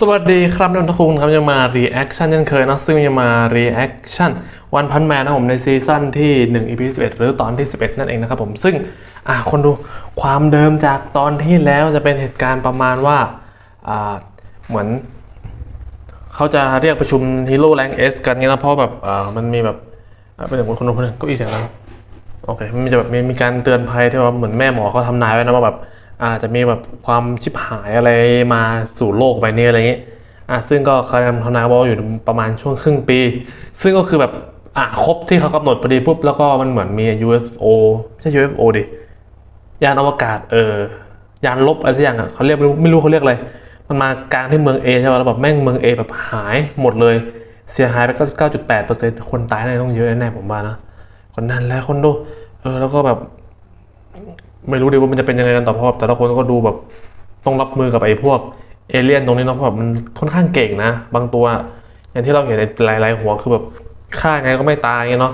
สวัสดีครับนนทคุณครับจะมา reaction เช่นเคยนะซึ่งจะมา reaction วันพันแมนนะผมในซีซั่นที่1 EP 11 หรือตอนที่ 11 นั่นเองนะครับผมซึ่งอ่าคนดูความเดิมจากตอนที่แล้วจะเป็นเหตุการณ์ประมาณว่าอ่าเหมือนเขาจะเรียกประชุมฮีโร่แรงเอสกันเงี้ยนะเพราะแบบอ่ามันมีแบบเป็นอย่างคนคนคนหนึงก็อีเสียงแล้วโอเคมันจะแบบมีมีการเตือนภัยที่ว่าเหมือนแม่หมอเขาทำนายไว้นะว่าแบบ อาจจะมีแบบความชิบหายอะไรมาสู่โลกใบนี้อะไรอย่างงี้อะซึ่งก็เขาทำทำนายว่าอยู่ประมาณช่วงครึ่งปี ซึ่งก็คือแบบอะครบที่เขากำหนดพอดีปุ๊บแล้วก็มันเหมือนมี UFO ไม่ใช่ UFO ดิยานอวกาศเออยานลบอะไรสักอย่างอะเขาเรียกไม่รู้ไม่รู้เขาเรียกอะไรมันมากลางที่เมืองเอใช่ป่ะแล้วแบบแม่งเมืองเอแบบหายหมดเลย เสียหายไป 99.8%คนตายน่ต้องเยอะแน่ผมว่านะคนนั้นแหล้วคนดูเออแล้วก็แบบ ไม่รู้ดิว่ามันจะเป็นยังไงกันต่อเพราะแต่ละคนก็ดูแบบต้องรับมือกับไอ้พวกเอเลี่ยนตรงนี้เนาะเพราะแบบมันค่อนข้างเก่งนะ บางตัว อย่างที่เราเห็นในหลาย ๆ หัวคือแบบฆ่าไงก็ไม่ตายเนาะ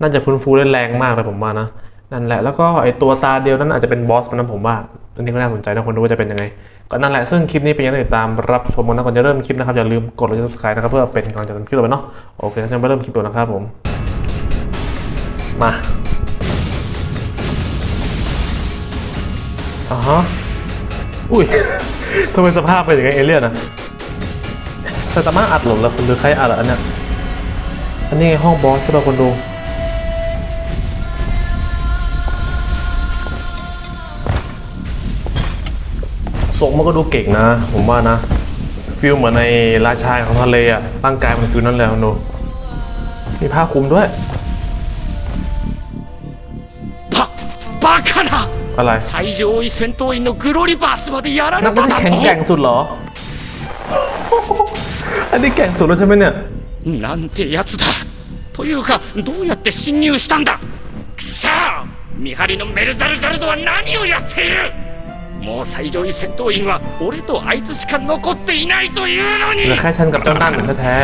น่าจะฟื้นฟูได้แรงมากเลยผมว่านะนั่นแหละแล้วก็ไอ้ตัวตาเดียวนั้นอาจจะเป็นบอสมันนะผมว่าอันนี้ก็น่าสนใจนะคนดูว่าจะเป็นยังไงก็นั่นแหละซึ่งคลิปนี้เป็นยังไงติดตามรับชมกันนะก่อนจะเริ่มคลิปนะครับอย่าลืมกดไลค์ subscribe นะครับเพื่อเป็นกำลังใจทำคลิปต่อไปเนาะโอเคงั้นมาเริ่มคลิปตัวนะครับผมมา อ๋อฮะอุ้ยทำไมสภาพเป็นอย่างไงเอเลี่ยนอะซาตามาอัดหลงแล้วคนดูใครอัดอะอันเนี้ยอันนี้ไงห้องบอสใช่ป่ะคนดูส่งมันก็ดูเก่งนะ ผมว่านะฟิลเหมือนในราชายของทะเลอะร่างกายมันฟิลนั่นแหละคนดูมีผ้าคลุมด้วย อะไร 最上位戦闘員のグロリバースまでやられ นัก た ไม่ だ ได้แข็งแกร่ง と สุดเหรอ อันนี้แกร่งสุดแล้วใช่ไหมเนี่ย なんてやつだというかどうやって侵入したんだくそ見張りのメルザルガルドは何をやっているもう最上位戦闘員は俺とあいつしか残っていないというの เหลือ に แค่ฉันกับเจ้านั่นแท้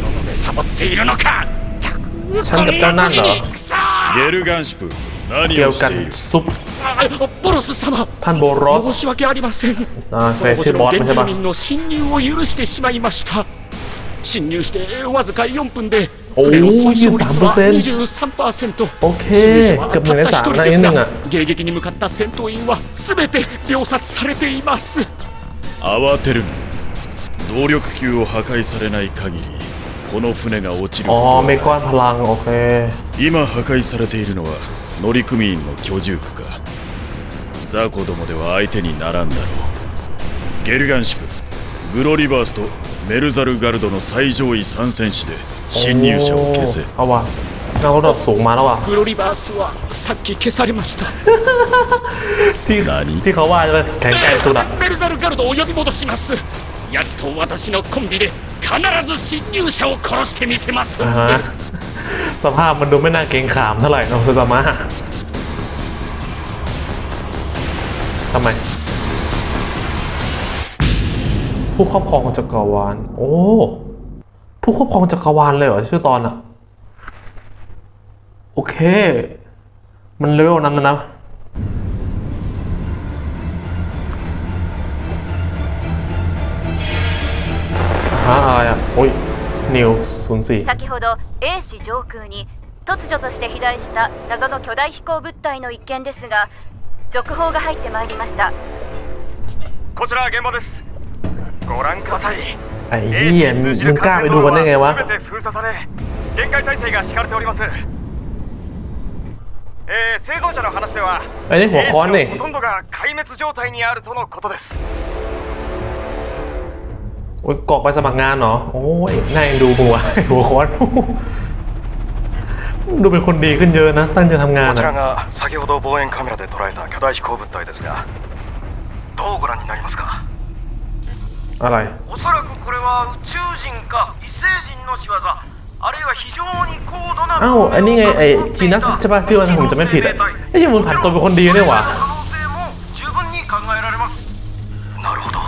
外でサボっているのかったくちゃんとこんな時にくそゲルガンシュプๆ 何 เกี่ย を ว し กัน ている ซุป あ ボロス様 ท่านโบรส 申し訳ありません อ่า こ เฟ の ซ 星 ชื่อบอ の ส 原 ไม่ใช่ 住 ปะ 民の侵入を許してしまいました侵入してわずか4分でおー船の損傷率は23% 23%โอเค 侵入者は เกือบห た นึ่ง っ ใน た สาม 一人 นะ で นิด す นึง が อ่ะ 迎撃に向かった戦闘員は全て秒殺されています慌てるな動力球を破壊されない限りこの船が落ちる อ๋อ こと เม は ก้อนพลัง โอเค 今破壊されているのは乗組員の居住区か 雑魚どもでは相手にならんだろうゲルガンシュプグロリバースとメルザルガルドの最上位3戦士で侵入者を消せ โอ้เอาว่ะนักรบสูงมาแล้วว่ะ グロリバースはさっき消されました ที่ 何 ที่เขาว่าจะแข็งแกร่งสุดอะ メルザルガルドを呼び戻します奴と私のコンビで必ず侵入者を殺してみせます อ่าฮะ สภาพมันดูไม่น่าเกรงขามเท่าไหร่นะคือสมา ทำไม ผู้ครอบครองจักรวาล โอ้ ผู้ครอบครองจักรวาลเลยเหรอ ชื่อตอนอะโอเค มันเลเวลนั้นนะนะ ฮะอะไรอะโอ้ย นิวศูนย์สี่ 先ほど A 市上空に突如として飛来した謎の巨大飛行物体の一件ですが 続報が入ってまいりましたこちら現場ですご覧ください ไอ้เหี้ยมึงมึงกล้าไปดูกันได้ไงวะ 全て封鎖され限界態勢が敷かれておりますえー、生存者の話では ไอ้นี่หัว A ค้อนนี่ 市のほとんどが壊滅状態にあるとのことです โอ้ยกรอกไปสมัครงานเหรอ โอ้ยน่าเอ็นดูหัว หัวค้อน ดูเป็นคนดีขึ้นเยอะนะ ตั้งใจทำงาน こちら อะ が先ほど望遠カメラで捉えた巨大飛行物体ですがどうご覧になりますか อะไร おそらくこれは宇宙人か異星人の仕業あるいは非常に高度な อ้าวอันนี้ไงไอ้จีนัสใช่ป่ะที่ว่าถ้าผมจะไม่ผิดอะไอ้ยังมึงผันตัวเป็นคนดีเนี่ยหว่ะ 可能性も十分に考えられますなるほど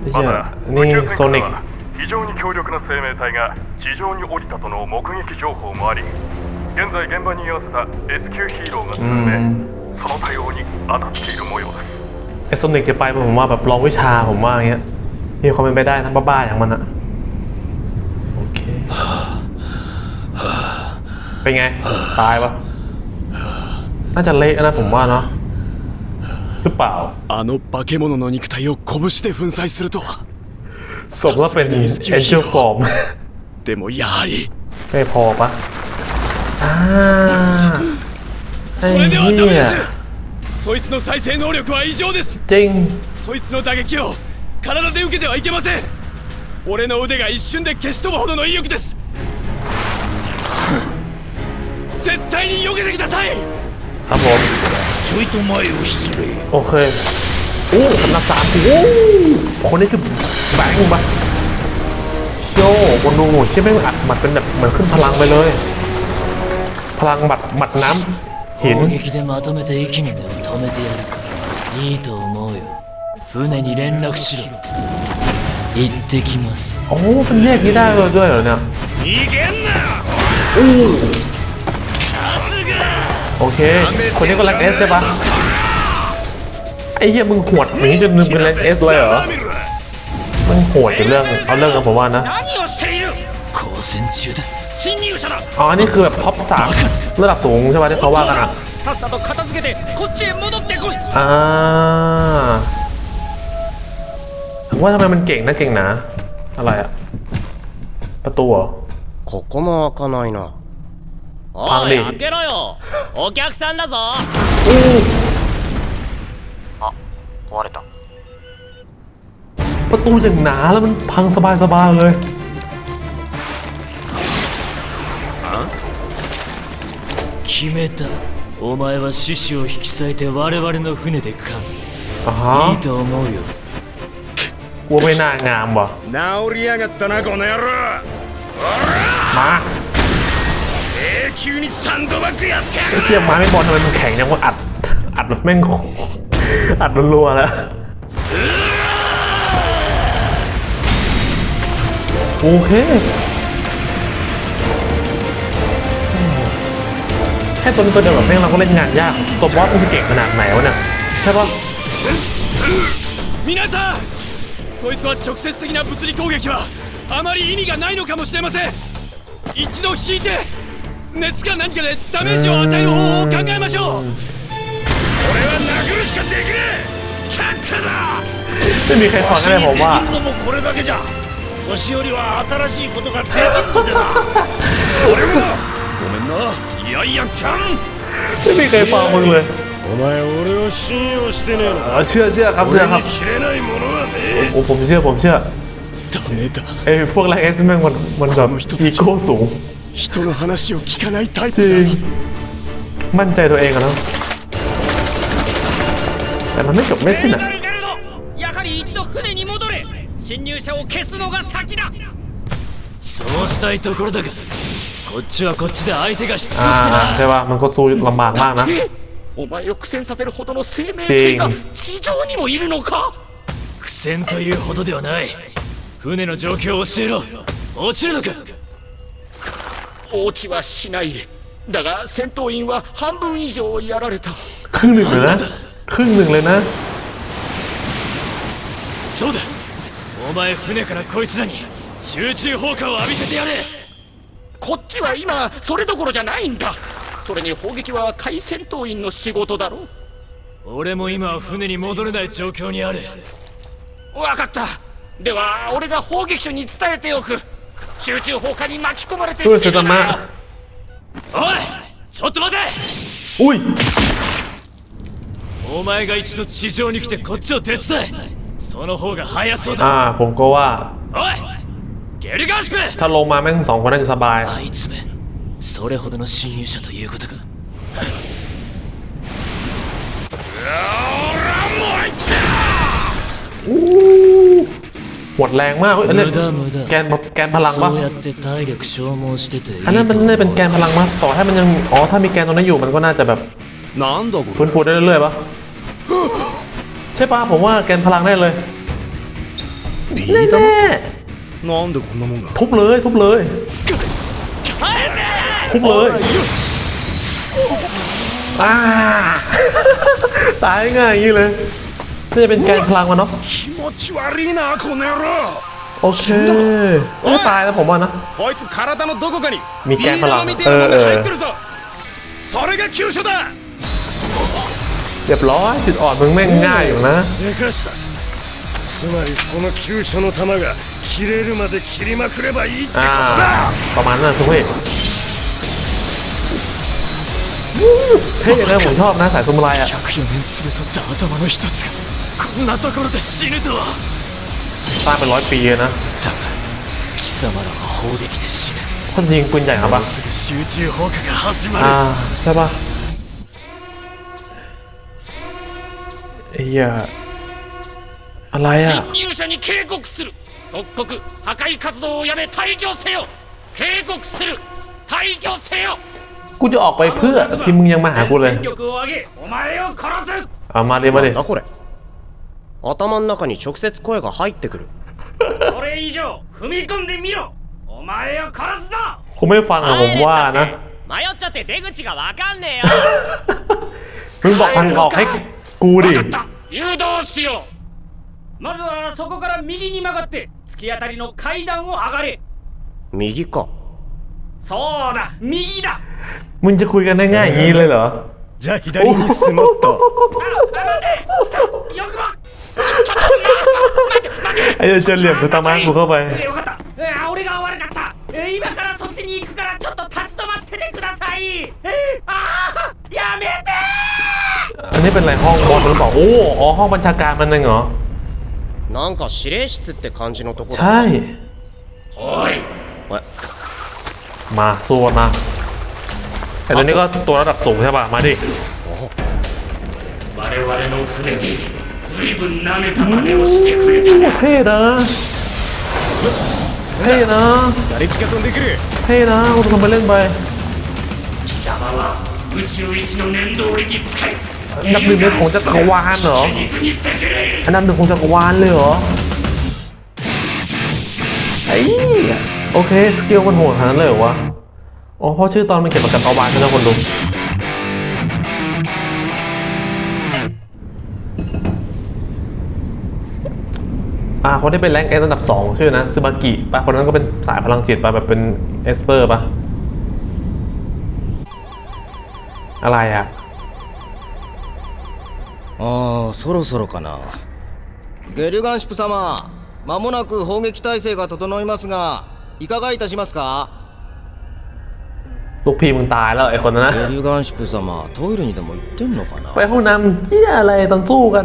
ไอ้เหี้ยนี่โซนิก 非常に強力な生命体が地上に降りたとの目撃情報もあり現在現場に居合わせた S 級ヒーローが数名うんその対応に当たっている模様です ไอโซนิกจะไปผมว่าแบบลองวิชาผมว่าอย่างเงี้ยมีความเป็นไปได้นะบ้าๆอย่างมันอะโอเค เป็นไง ตายปะน่าจะเละนะผมว่าเนาะหรือเปล่า あの化け物の肉体を拳で粉砕するとは สมว่าเป็น Angel Form でもやはり ไม่พอปะอ่าไอ้ それではダメ เหี้ で ย すそいつの再生能力は異常です จริง そいつの打撃を体で受けてはいけません俺の腕が一瞬で消し飛ぶほどの威力です絶対に避けてください ครับผม ちょいと前を失礼 โอเค โอ้กำลังสามโอ้คนนี้คือแบงค์ปะโย่คนดูใช่ไหมอัดหมัดเป็นแบบเหมือนขึ้นพลังไปเลย พลังหมัดหมัดน้ำหิน 攻撃でまとめて息の根を止めてやるいいと思うよ船に連絡しろ行ってきます โอ้เป็นแยกนี้ได้เลยด้วยเหรอเนี่ย 逃げんな โอเค คนนี้ก็แรงเอสใช่ปะ ไอ้เหี้ยมึงหวดหนีจนมึงเป็นแรงเอสเลยเหรอมึงโหดในเรื่องเอาเรื่องนะผมว่านะ 何をしている交戦中だ侵入者だ อ๋อ นี่คือแบบท็อปสามระดับสูงใช่ไหมที่เขาว่ากันอ่ะ さっさと片付けてこっちへ戻ってこい อ่าถึงว่าทำไมมันเก่งนะเก่งนะ อะไรอะประตูเหรอ ここも開かないなพังดิ 開けろよお客さんだぞあ 壊れた ประตูอย่างหนาแล้วมันพังสบายๆเลย 決めたお前は獅子を引き裂いて我々の船で噛 อ๋อ むいいと思うよ กลัวไม่น่างามว่ะ 治りやがったなこの野郎 มา 永久にサンドバッグやってや ไอ้เทียมไม้ไม่บอลทำไมมันแข็งยังว่าอัด อัดแบบแม่ง อัดรัวๆแล้วโอเคแค่ตัวนี้ตัวเดียวแบบแม่งเราก็เล่นงานยาก ตัวบอสมันจะเก่งขนาดไหนวะเนี่ยใช่ปะ 皆さんそいつは直接的な物理攻撃はあまり意味がないのかもしれません一度引いて熱か何かでダメージを与える方法を考えましょう 俺は殴るしかできねえ却下だ ไม่มีใครฟังให้เลยผมว่า のもこれだけじゃ年寄りは新しいことができるのでな俺もごめんないやいやちゃん ไม่มีใครฟังมึงเลย お前俺を信用してねえの เออเชื่อเชื่อครับเชื่อครับ 切れないものはね โอ้ผมเชื่อผมเชื่อ ダメだ ไอ้พวกแรกเอสแม่งมันมันแบบอีโก้สูง 人の話を聞かないタイ จริ プ ง มั่นใจตัวเองอะเนาะ แต่มันไม่จบไม่ メ สิ้น ル อะ ザルガルドやはり一度船に戻れ侵入者を消すのが先だそうしたいところだがこっちはこっちで相手がしつこく อ่า てな ใช่ป่ะมันก็สู้ลำบากมากนะ えお前を苦戦させるほどの生命体が地上にもいるのか苦戦というほどではない船の状況を教えろ落ちるのか落ちはしないだが戦闘員は半分以上やられた ครึ่งหนึ่งเลยนะ ครึ่งหนึ่งเลยนะ そうだお前船からこいつらに集中砲火を浴びせてやれこっちは今それどころじゃないんだそれに砲撃は海戦闘員の仕事だろ俺も今は船に戻れない状況にあるわかったでは俺が砲撃手に伝えておく集中砲火に巻き込まれてช่วย 死 เซ ぬ ตามะ なよおいちょっと待て อุ้ย お前が一度地上に来てこっちを手伝えその方が早そう อ่า だ ผมก็ว่า おいゲルガンシュペ ถ้าลงมาแม่งสองคนน่าจะสบาย あいつめそれほどの侵入者ということかหมดแรงมากเฮ้ยอันนี้ 無駄無駄 แกนแกนพลังปะ そうやって体力消耗してていい อันนั้นมันน่าจะเป็นแกนพลังมั้ต่อให้มันยัง อ๋อ ถ้ามีแกนตรงนั้นอยู่มันก็น่าจะแบบ なんだこ ฟื้นฟูได้เรื่อยๆปะ ใช่ปะผมว่าแกนพลังได้เลย れ แน่ なんでこんなもんが ๆทุบเลยทุบเลยทุบเลยอ่า ตายง่ายอย่างนี้เลย น่าจะเป็นแกนพลังมันเนาะ 気持ち悪いなこの野郎 โอเคโอ้ตายแล้วผมว่านะ こいつ体のどこかに見てビー玉みたいなものが入ってるぞそれが急所だ เ รียบร้อยจุดอ่อนมึงแม่งง่ายอยู่นะ でかしたつまりその急所の弾が切れるまで切りまくればいいって อ่า ことだ ประมาณนั้นคุณพี่เท่นะผมชอบนะสายสมุไรอ่ะ 104年連れ添った頭の一つがこんなところで死ぬとは สร้างเป็นร้อยปีเลยนะ だが貴様らは砲撃で死ぬ ท่านยิงปืนใหญ่ครับ も ปะ うすぐ集中砲火が始ま อ่า る ใช่ปะ เหี้ยอะไรอ่ะ 侵入者に警告する即刻破壊活動をやめ退去せよ警告する退去せよ กูจะออกไปเพื่อที่มึงยังมาหากูเลย 全力を挙げお前を殺す เอามาดิมาดิ なんだこれ頭の中に直接声が入ってくるこれ以上踏み込んでみろお前を殺すぞ คงไม่ฟังอะผมว่านะ 迷っちゃって出口がわかんねえよ มึงบอกทางออกให้กูดิ 分かった 誘導しようまずはそこから右に曲がって突き当たりの階段を上がれ右かそうだ右だ มึงจะคุยกันได้ง่ายอย่างนี้เลยเหรอ じゃあ左に進もっとああ待てさよくもちょちょっと待て待て ไอ้เจ้าเหลี่ยมจะตามมากูเข้าไป えよかったえ俺が悪かったえ 今からそっちに行くからちょっと立ち止まっててくださいえあーやめて อันนี้เป็นอะไรห้องบอลหรือเปล่า โอ้ อ๋อ ห้องบัญชาการมันเองเหรอ なんか指令室って感じのとこだ ใช่ おい มาสู้กันมาแต่ตัวนี้ก็ตัวระดับสูงใช่ป่ะ มาดิ 我々の船で随分舐めた真似をしてくれたな เท่นะ เท่นะ 誰気が飛んでくる เท่นะคุณทำไปเล่นไป 貴様は宇宙一の念動力使い อันดับหนึ่งในของจักรวาลเหรอ 肉にしてくれ อันดับหนึ่งของจักรวาลเลยเหรอไอ้โอเค สกิลมันโหดขนาดนั้นเลยเหรอวะ อ๋อ เพราะชื่อตอนมันเขียนมากับจักรวาลใช่ไหมคนดู อ่าคนที่เป็นแรงเอสอันดับสองชื่อนะซึบากิปะคนนั้นก็เป็นสายพลังจิตปะแบบเป็นเอสเปอร์ปะอะไรอ่ะ ああそろそろかなゲルガンシュプ様間もなく砲撃態勢が整いますがいかがいたしますか ลูกพี่มึงตายแล้วไอ้คนนั้นนะ ゲルガンシュプ様トイレにでも行ってんのかな ไปห้องน้ำเที่ยอะไรตอนสู้กัน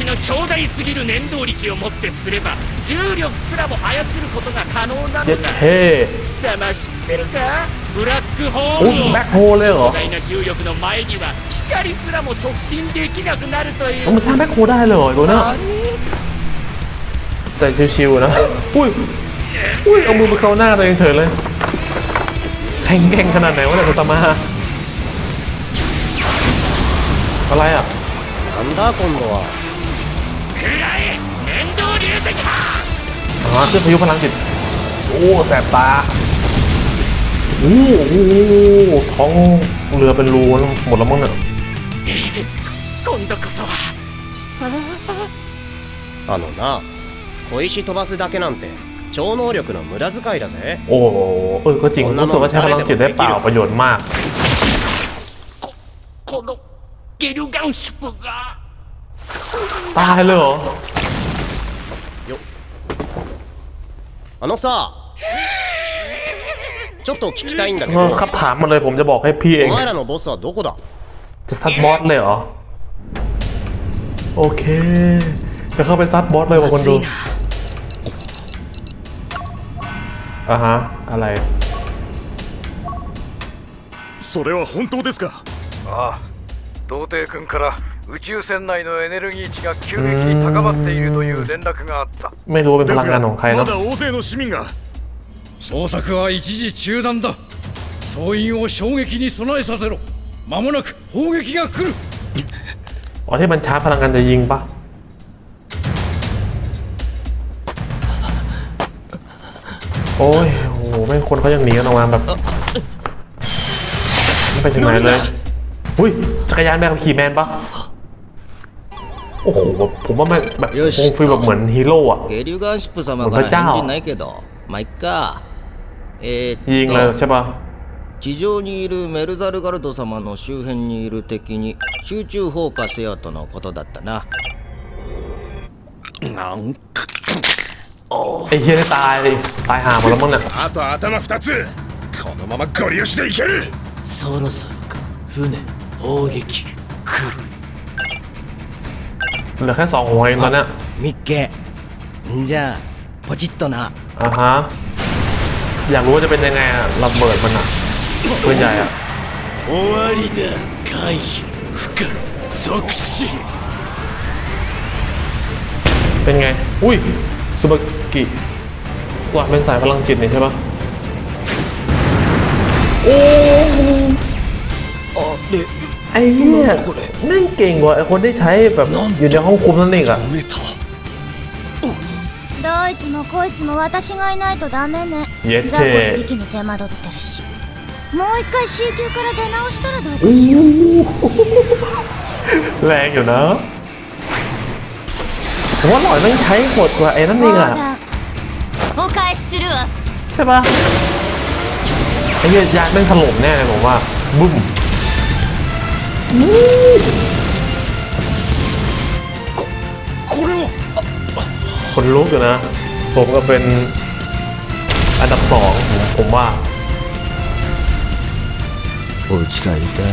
私の強大すぎる念動力をもってすれば重力すらも操ることが可能な เย็ด のだ เท่ 貴様知ってるかブラックホ โอ้ ールを แบ็คโฮเลยเหรอ 巨大な重力の前には光すらも直進できなくなるとい มัน う สร้างแบ็คโฮได้เลยเหรอไอ้ตัวเนี้ย あれ แต่ชิวๆนะ อุ้ย อุ้ย เอามือมาเข้าหน้าตัวเองเฉยเลยแข็งแกร่งขนาดไหนวะเนี่ยคุณตามา อะไรอ่ะ なんだ今度はくらえ念動流石波 อ๋อเครื่องพายุพลังจิต โอ้ แสบตา โอ้โหท้องเรือเป็นรูแล้วหมดแล้วมั้งเนี่ย 今度こそはあのな小石飛ばすだけなんて超能力の無駄遣いだぜ โอ้โหเออ ก็จริงรู้สึกว่าใช้พลังจิตได้เปล่าประโยชน์มาก このゲルガンシュプが ตายเลยเหรอ あのさちょっと聞きたいんだけ เออ ど ครับถามมาเลยผมจะบอกให้พี่เอง お前らのボスはどこだ จะซัดบอสเลยเหรอ โอเค จะเข้าไปซัดบอสเลยว่ะคนดูอ่ะฮะ อะไร それは本当ですかああ童貞君から 宇宙船内のエネルギー値が急激に高まっているという連絡があった ไม่รู้ว่าเป็นพ です ลังงานของใคร がま เนาะ だ大勢の市民が捜索は一時中断だ 総員を衝撃に備えさせろ間もなく砲撃が来る อ๋อที่มันชาร์จพลังกันจะยิงปะโอ้ยโอ้โหแม่งคนเขายังหนีกันออกมาแบบไม่ไปถึงไหนเลย อุ้ยจักรยานแบบขี่แมนปะ โอ้โหผมว่าแม่งแบบคงฟีลแบบเหมือนฮีโร่อะ ゲリュガンシップ様から返事ないけどまあいっかえ ยิง ー、 เลย っ ใช่ปะ と地上にいるメルザルガルド様の周辺にいる敵に集中放火せよとのことだったななんか ไอ้เฮียได้ตายดิตายห่าหมดแล้วมั้งเนี่ย あと頭二つこのままゴリ押しでいけるそろそろか船砲撃来る เหลือแค่สองหัวเองตอนนี้มิเกะじゃอิตッとะอ่าฮะอยากรู้ว่าจะเป็นยังไงระเบิดมันอะปืนใหญ่อะ終わりだ回避不可即死เป็นไง อุ้ยซูบากิหว่าเป็นสายพลังจิตนี่ใช่ปะโอ้โหあれ ไอ้เหี้ยแม่งเก่งกว่าไอ้คนที่ใช้แบบอยู่ในห้องคุมนั่นเองอะ 埋めたどいつもこいつも私がいないとダメねイエテザコの息に手間取ってるしもう一回 C 級から出直したらどうかしら แรงอยู่นะผมว่าหลอยแม่งใช้โหดกว่าไอ้นั่นเองอะ お返しするわ ใช่ปะไอ้เหี้ยยานแม่งถล่มแน่เลยผมว่า บึ้ม これを คนลุกอยู่นะ ผมก็เป็นอันดับสองผมผมว่า お家帰りたい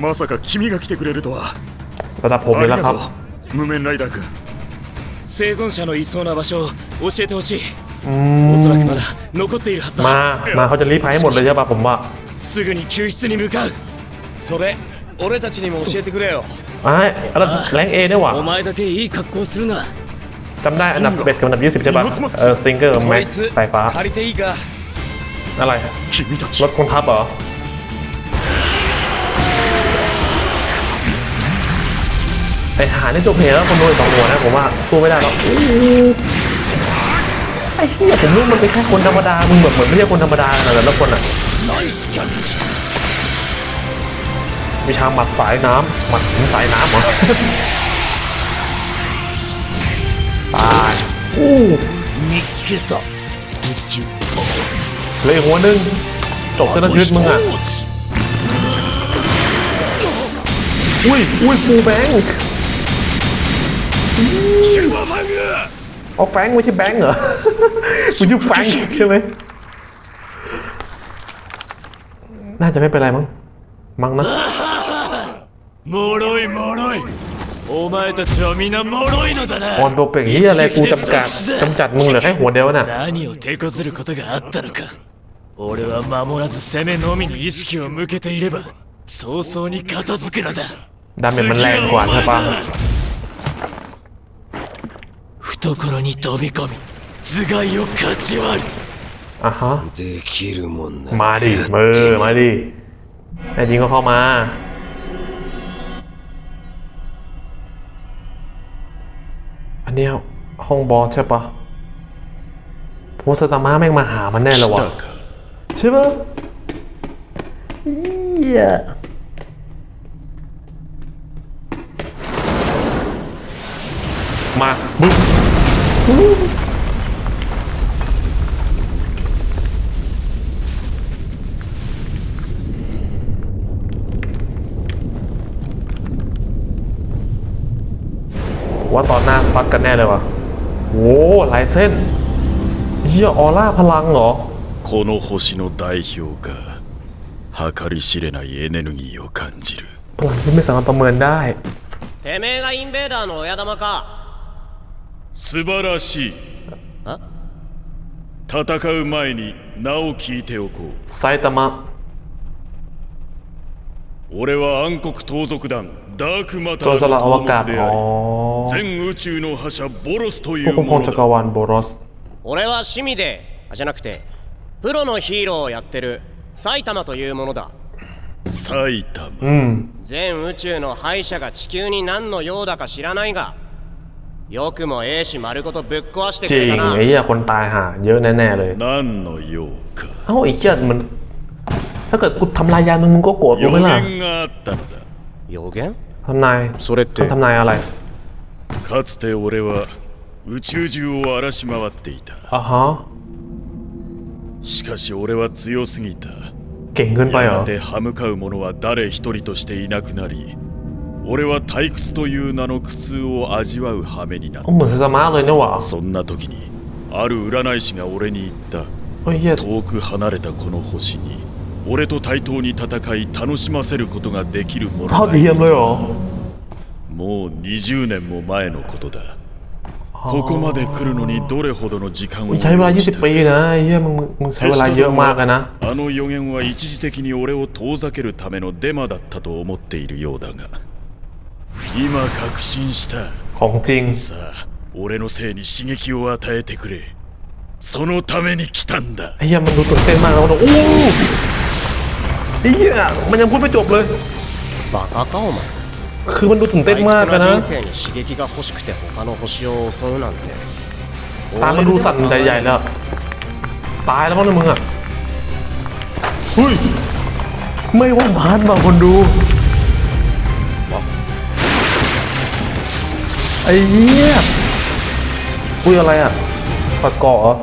まさか君が来てくれるとは ระดับผมเลยแล้วครับ 無面ライダー君生存者のいそうな場所を教えてほしい อืม おそらくまだ残っているはず มา だ มาเขาจะรีบพายให้หมดเลยใช่ปะผมว่า すぐに救出に向かうそれ俺たちにも教えてくれよ ไอ้อันดับแรงเอได้หว่า お前だけいい格好するな จำได้อันดับ11กับอันดับ20 ใช่ปะเออสติงเกอร์ こ แม็ก いつ สายฟ้า 借りていいか อะไร 君たち รถคนทับเหรอ ไอหาในตัวเพลแล้วคนโดนสองหัวนะผมว่าสู้ไม่ได้หรอกอู้ ไอ้เหี้ยผมนึกมันเป็นแค่คนธรรมดา มึงแบบเหมือนไม่ใช่คนธรรมดาขนาดแล้วคนอะมีชางหมัดสายน้ำหมัดถึงสายน้ำเหรอตายอู้มิกิตะเลยหัวหนึ่งจบเส้นชีวิตมึงอะอุ้ยอุ้ยปูแบงค์ シルバーファング เอาแฟรงค์ไม่ใช่แบงค์เหรอ มึงชื่อแฟรงค์ใช่ไหม น่าจะไม่เป็นไรมั้ง มั้งนะ 脆い脆いお前たちは皆脆いのだ ออน な ตัวเปล่งเฮียอะไรกูจำกัดจำจัดมึงเหลือแค่หัวเดียวน่ะ 何を手こずることがあったのか俺は間もなく攻めのみに意識を向けていれば早々に片付くのだ ดาเมจมันแรงกว่าใช่ปะ 懐に飛び込み頭蓋をかち割る อ่ะฮะ できるもんな มาดิมือมาดิแน่จริงก็เข้ามา อันเนี้ยห้องบอสใช่ปะโพสตามาแม่งมาหามันแน่เลยว่ะ 来たか ใช่ปะเหี้ย ว่าตอนหน้าฟัดกันแน่เลยว่ะโว้หลายเส้นเฮียออร่าพลังเหรอ この星の代表か計り知れないエネルギーを感じる พลังที่ไม่สามารถประเมินได้ てめえがインベーダーの親玉か 素晴らしい。戦う前に名を聞いておこう。埼玉。俺は暗黒盗賊団ダークマターの盗目であり全宇宙の覇者ボロスというものだ。俺は趣味でじゃなくてプロのヒーローをやってる埼玉というものだ。埼玉、うん、全宇宙の敗者が地球に何の用だか知らないがよくも英士丸ごとぶっ壊して จ く ริ れ ง たな ไอ้เหี้ยคนตายห่าเยอะแน่ๆเลย 何の用か เอ้าไอ้เหี้ยมัน ถ้าเกิดกูทำลายยานมึงมึงก็โกรธกู 予 ไหมล่ะ 言があったのだ予言 ทำนาย それってมันทำนายอะไร かつて俺は宇宙中を荒らし回っていた อ่ะฮะ しかし俺は強すぎた เก่งเกินไปเหร や อ がて歯向かう者は誰一人としていなくなり 俺は退屈という名の苦痛を味わう羽目になった。そんな時に、ある占い師が俺に言った。遠く離れたこの星に、俺と対等に戦い楽しませることができるものだ。もう20年も前のことだ。ここまで来るのにどれほどの時間を使いましたかあの予言は一時的に俺を遠ざけるためのデマだったと思っているようだが。今確信した ของจริง さあ俺のせいに刺激を与えてくれそのために来たんだ ไอ้เหี้ยมันดูตื่นเต้นมากแล้วมันโอ้ไอ้เหี้ยมันยังพูดไม่จบเลย バカかお前 คือมันดูตื่นเต้นมาก 退 อะ 屈 นะ な人生に刺激が欲しくて他の星を襲うなんて ตามันดูสั่นใหญ่ๆแล้ว ตายแล้วมั้งเนี่ยมึงอ่ะเฮ้ย ไม่ว่าพานมาคนดู ไอ้เหี้ยอุ้ยอะไรอ่ะปัดเกาะเหรอ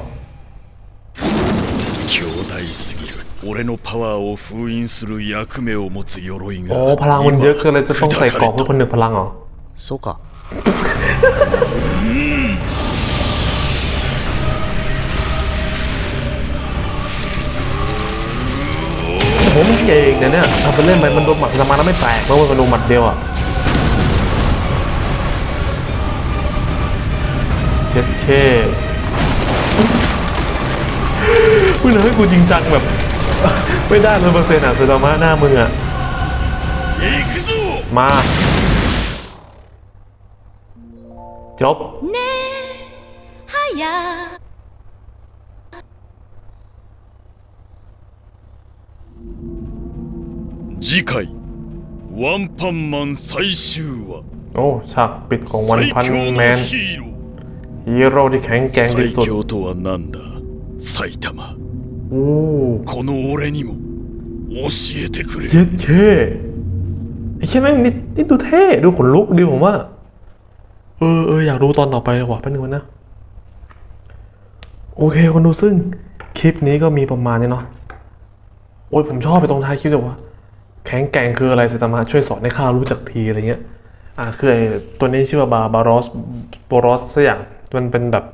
強大すぎる俺のパワーを封印する役目を持つ鎧が โอ้พลังมันเยอะเกินเลยจะต้องใส่เกาะเพื่อผนึกพลังเหรอ そうか ผมเก่งนะเนี่ยทำเป็นเล่นไปมันโดนหมัดสมาแล้วไม่แตกเพราะว่ามันโดนหมัดเดียวอ่ะ เช็ดเคมึงเลยให้กูจริงจังแบบ ไม่ได้เลยเปอร์เซ็นต์อ่ะเซดามาหน้ามึงอ่ะ 行くぞ มา จบ ねえはや次回ワンパンマン最終話 โอ้ฉากปิดของวัน 最 พัน 強 แม の น ヒーロー ฮีโร่ที่แข็งแกร่งที่ 最 สุด 強とは何だ埼玉 โอ้ この俺にも教えてくれ เย็ดเคไอ้แค่แม่งนี่นี่ดูเท่ดูขนลุกดีผมว่า เออเอออยากดูตอนต่อไปเลยว่ะแป๊บนึงนะ โอเคคนดูซึ่งคลิปนี้ก็มีประมาณนี้เนาะโอ้ยผมชอบไปตรงท้ายคลิปเลยว่า แข็งแกร่งคืออะไรสามารถช่วยสอนให้ข้ารู้จักทีอะไรเงี้ย อ่าคือไอ้ตัวนี้ชื่อว่าบาบารอสโบรอสสักอย่าง มันเป็นแบบ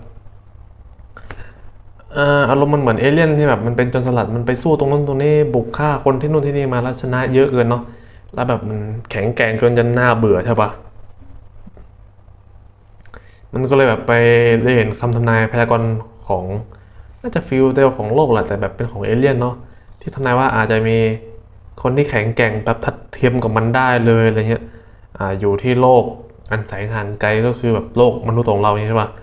อารมณ์มันเหมือนเอเลี่ยนที่แบบมันเป็นจนสลัดมันไปสู้ตรงนั้นตรงนี้บุกฆ่าคนที่นู่นที่นี่มาแล้วชนะเยอะเกินเนาะแล้วแบบมันแข็งแกร่งเกินจนน่าเบื่อใช่ปะมันก็เลยแบบไปได้เห็นคำทำนายพยากรณ์ของน่าจะฟิลเดลของโลกแหละแต่แบบเป็นของเอเลี่ยนเนาะที่ทำนายว่าอาจจะมีคนที่แข็งแกร่งแบบทัดเทียมกับมันได้เลยอะไรเงี้ยออยู่ที่โลกอันแสงห่างไกลก็คือแบบโลกมนุษย์ของเราใช่ปะอ่า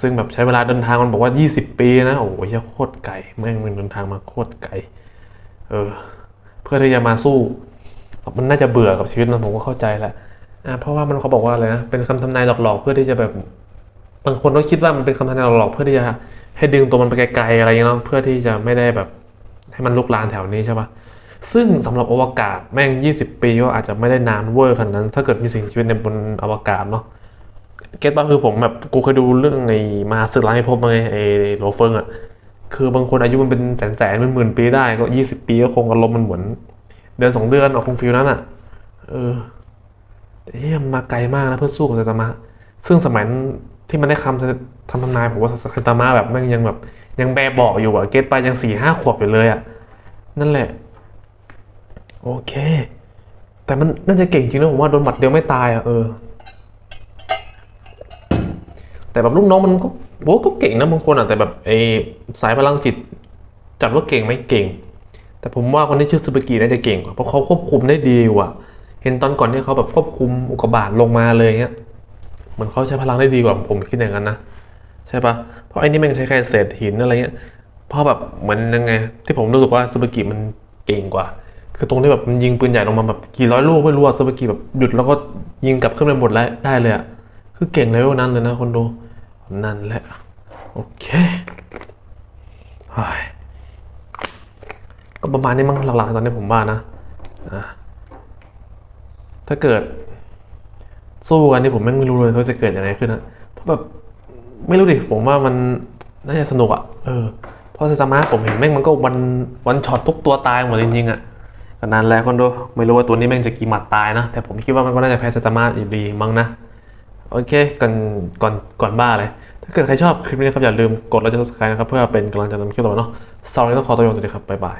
ซึ่งแบบใช้เวลาเดินทางมันบอกว่า 20 ปีนะ โอ้โหเหี้ยโคตรไกลแม่งมันเดินทางมาโคตรไกล เออ เพื่อที่จะมาสู้ มันน่าจะเบื่อกับชีวิตมันผมก็เข้าใจแหละอ่าเพราะว่ามันเขาบอกว่าอะไรนะ เป็นคำทำนายหลอกๆ เพื่อที่จะแบบ บางคนก็คิดว่ามันเป็นคำทำนายหลอกๆ เพื่อที่จะให้ดึงตัวมันไปไกลๆอะไรอย่างเงี้ยเนาะ เพื่อที่จะไม่ได้แบบ ให้มันลุกลามแถวนี้ใช่ปะซึ่งสำหรับอวกาศแม่ง 20 ปีก็อาจจะไม่ได้นานเวอร์ขนาดนั้น ถ้าเกิดมีสิ่งชีวิตในบนอวกาศเนาะ เก็ตป่ะคือผมแบบกูเคยดูเรื่องไอ้มาศึกล้างพิภพมาไงไอ้โลเฟิงอะคือบางคนอายุมันเป็นแสนแสนเป็นหมื่นปีได้ก็ยี่สิบปีก็คงอารมณ์มันเหมือน เดือนสองเดือนออกคงฟิลนั้นอะ เออเฮียมันมาไกลมากนะเพื่อสู้กับไซตามะ ซึ่งสมัยที่มันได้คำทำทำนายผมว่าไซตามะแบบแม่งยังแบบ ยังแบบเบาะอยู่อะเก็ตไปยังสี่ห้าขวบอยู่เลยอะ นั่นแหละ โอเค แต่มันน่าจะเก่งจริงนะผมว่าโดนหมัดเดียวไม่ตายอะเออ แต่แบบลูกน้องมันก็โอ้ก็เก่งนะบางคนอะแต่แบบไอ้สายพลังจิตจัดว่าเก่งไหมเก่ง แต่ผมว่าคนที่ชื่อซูเปกีน่าจะเก่งกว่าเพราะเขาควบคุมได้ดีกว่าเห็นตอนก่อนที่เขาแบบควบคุมอุกกาบาตลงมาเลยเงี้ยเหมือนเขาใช้พลังได้ดีกว่าผมคิดอย่างนั้นนะใช่ปะเพราะไอ้นี่ม่งใช้แค่เศษหินอะไรเงี้ยเพราะแบบเหมือนยังไง ที่ผมรู้สึกว่าซูบากิมันเก่งกว่า คือตรงที่แบบมันยิงปืนใหญ่ลงมาแบบกี่ร้อยลูกไม่รู้อะซูบากิแบบหยุดแล้วก็ยิงกลับขึ้นไปหมดแล้วได้เลยอะคือเก่งเลเวลนั้นเลยนะคนดู นั่นแหละ โอเคก็ประมาณนี้มั้งหลักๆตอนนี้ผมว่านะอะถ้าเกิด สู้กันนี่ผมไม่รู้เลยว่าจะเกิดยังไงขึ้นนะเพราะแบบไม่รู้ดิผมว่ามันน่าจะสนุกอะ่ะเออเพราะไซตามะผมเห็นแม่งมันก็วันวันช็อตทุกตัวตายหมดจริงๆอะ่ะก็นานแล้วคนดูไม่รู้ว่าตัวนี้แม่งจะกี่หมัดตายนะ แต่ผมคิดว่ามันก็น่าจะแพ้ไซตามะอยู่ดีมั้งนะ โอเคก่อนก่อนก่อนบ้าเลย ถ้าเกิดใครชอบคลิปนี้ครับอย่าลืมกดไลค์และ subscribe นะครับ เพื่อเป็นกำลังใจทำคลิปต่อไปเนาะสำหรับวันนี้ต้องขอตัวลาไปก่อนสวัสดีครับ บ๊ายบาย